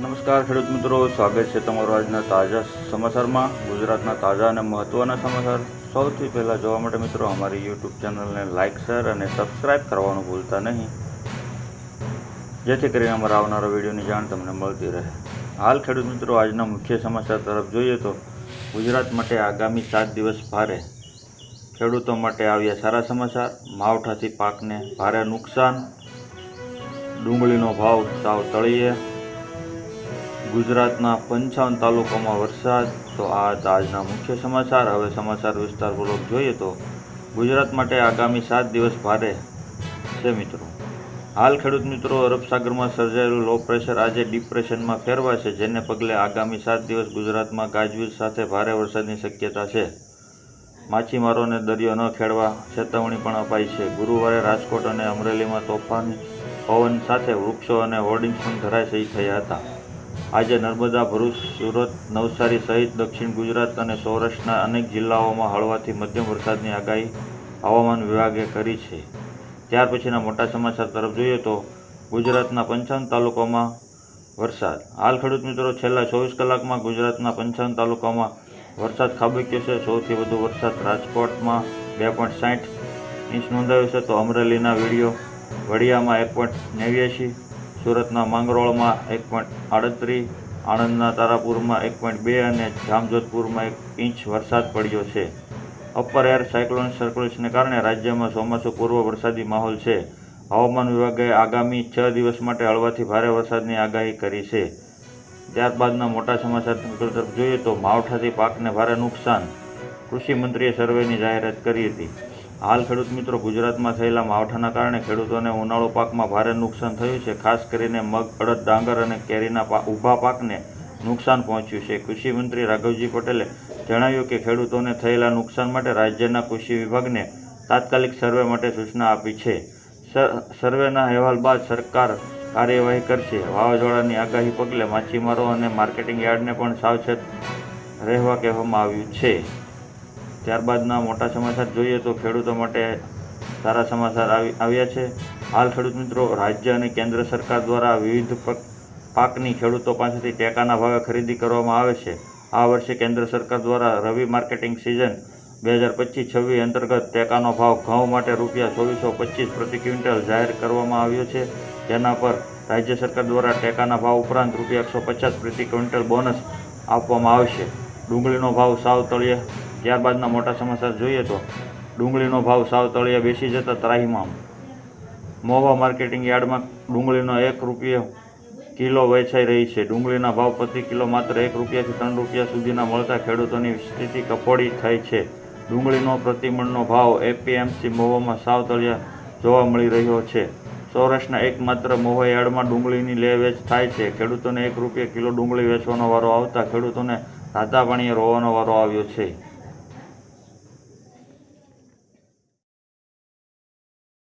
નમસ્કાર, ખેડૂત મિત્રો. સ્વાગત છે તમારું આજના તાજા સમાચારમાં. ગુજરાતના તાજા અને મહત્ત્વના સમાચાર સૌથી પહેલાં જોવા માટે મિત્રો, અમારી યુટ્યુબ ચેનલને લાઇક શેર અને સબસ્ક્રાઇબ કરવાનું ભૂલતા નહીં. જેથી કરીને અમારા આવનારા વિડીયોની જાણ તમને મળતી રહે. હાલ, ખેડૂત મિત્રો, આજના મુખ્ય સમાચાર તરફ જોઈએ તો ગુજરાત માટે આગામી સાત દિવસ ભારે ખેડૂતો માટે આવ્યા સારા સમાચાર. માવઠાથી પાકને ભારે નુકસાન. ડુંગળીનો ભાવ સાવ તળિયે ગુજરાતના પંચાવન તાલુકામાં વરસાદ. તો આ હતા આજના મુખ્ય સમાચાર. હવે સમાચાર વિસ્તારપૂર્વક જોઈએ તો ગુજરાત માટે આગામી સાત દિવસ ભારે છે મિત્રો. હાલ ખેડૂત મિત્રો અરબ સાગરમાં સર્જાયેલું લો પ્રેશર આજે ડિપ્રેશનમાં ફેરવાશે, જેને પગલે આગામી સાત દિવસ ગુજરાતમાં ગાજવીજ સાથે ભારે વરસાદની શક્યતા છે. માછીમારોને દરિયો ન ખેડવા ચેતવણી પણ અપાઈ છે. ગુરુવારે રાજકોટ અને અમરેલીમાં તોફાની, પવન સાથે વૃક્ષો અને હોર્ડિંગ્સ પણ ધરાશયી થયા હતા. આજે નર્મદા, ભરૂચ, સુરત, નવસારી સહિત દક્ષિણ ગુજરાત અને સૌરાષ્ટ્રના અનેક જિલ્લાઓમાં હળવાથી મધ્યમ વરસાદની આગાહી હવામાન વિભાગે કરી છે. ત્યાર પછીના મોટા સમાચાર તરફ જોઈએ તો ગુજરાતના પંચાવન તાલુકામાં વરસાદ. હાલ ખેડૂત મિત્રો, છેલ્લા ચોવીસ કલાકમાં ગુજરાતના પંચાવન તાલુકામાં વરસાદ ખાબક્યો છે. સૌથી વધુ વરસાદ રાજકોટમાં બે પોઈન્ટ સાઠ ઇંચ નોંધાયો છે. તો અમરેલીના વીડિયો વડિયામાં એક પોઈન્ટ નેવ્યાસી સુરતના માંગરોળમાં એક પોઈન્ટ આડત્રીસ, આણંદના તારાપુરમાં એક પોઈન્ટ બે અને જામજોધપુરમાં એક ઇંચ વરસાદ પડ્યો છે. અપર એર સાયક્લોન સર્ક્યુલેશનને કારણે રાજ્યમાં ચોમાસું પૂર્વ વરસાદી માહોલ છે. હવામાન વિભાગે આગામી છ દિવસ માટે હળવાથી ભારે વરસાદની આગાહી કરી છે. ત્યારબાદના મોટા સમાચાર તરફ જોઈએ તો માવઠાથી પાકને ભારે નુકસાન કૃષિ મંત્રીએ સર્વેની જાહેરાત કરી હતી. હાલ ખેડૂત મિત્રો ગુજરાતમાં થયેલા માવઠાના કારણે ખેડૂતોને ઉનાળુ પાકમાં ભારે નુકસાન થયું છે. ખાસ કરીને મગ, અડદ, ડાંગર અને કેરીના ઊભા પાકને નુકસાન પહોંચ્યું છે. કૃષિ મંત્રી રાઘવજી પટેલે જણાવ્યું કે ખેડૂતોને થયેલા નુકસાન માટે રાજ્યના કૃષિ વિભાગને તાત્કાલિક સર્વે માટે સૂચના આપી છે. સર- સર્વેના અહેવાલ બાદ સરકાર કાર્યવાહી કરશે. વાવાઝોડાની આગાહી પગલે માછીમારો અને માર્કેટિંગ યાર્ડને પણ સાવચેત રહેવા કહેવામાં આવ્યું છે. ત્યારબાદના મોટા સમાચાર જોઈએ તો ખેડૂતો માટે સારા સમાચાર આવી આવ્યા છે. હાલ ખેડૂત મિત્રો, રાજ્ય અને કેન્દ્ર સરકાર દ્વારા વિવિધ પક- પાકની ખેડૂતો પાસેથી ટેકાના ભાવે ખરીદી કરવામાં આવે છે. આ વર્ષે કેન્દ્ર સરકાર દ્વારા રવિ માર્કેટિંગ સિઝન બે હજાર પચીસ છવ્વીસ અંતર્ગત ટેકાનો ભાવ ઘઉં માટે રૂપિયા ચોવીસો પચીસ પ્રતિ ક્વિન્ટલ જાહેર કરવામાં આવ્યો છે. જેના પર રાજ્ય સરકાર દ્વારા ટેકાના ભાવ ઉપરાંત રૂપિયા એકસો પચાસ પ્રતિ ક્વિન્ટલ બોનસ આપવામાં આવશે. ડુંગળીનો ભાવ સાવ તળિયે ત્યારબાદના મોટા સમાચાર જોઈએ તો ડુંગળીનો ભાવ સાવ તળિયા બેસી જતા ત્રાહીમામ. મોવા માર્કેટિંગ યાર્ડમાં ડુંગળીનો એક રૂપિયો કિલો વેચાઈ રહી છે. ડુંગળીના ભાવ પ્રતિ કિલો માત્ર એક રૂપિયાથી ત્રણ રૂપિયા સુધીના મળતા ખેડૂતોની સ્થિતિ કફોડી થઈ છે. ડુંગળીનો પ્રતિમણનો ભાવ એપીએમસી મોવામાં સાવ તળિયા જોવા મળી રહ્યો છે. સૌરાષ્ટ્રના એકમાત્ર મહુવા યાર્ડમાં ડુંગળીની લે વેચ થાય છે. ખેડૂતોને એક રૂપિયા કિલો ડુંગળી વેચવાનો વારો આવતા ખેડૂતોને રાતા પાણીએ રોવાનો વારો આવ્યો છે.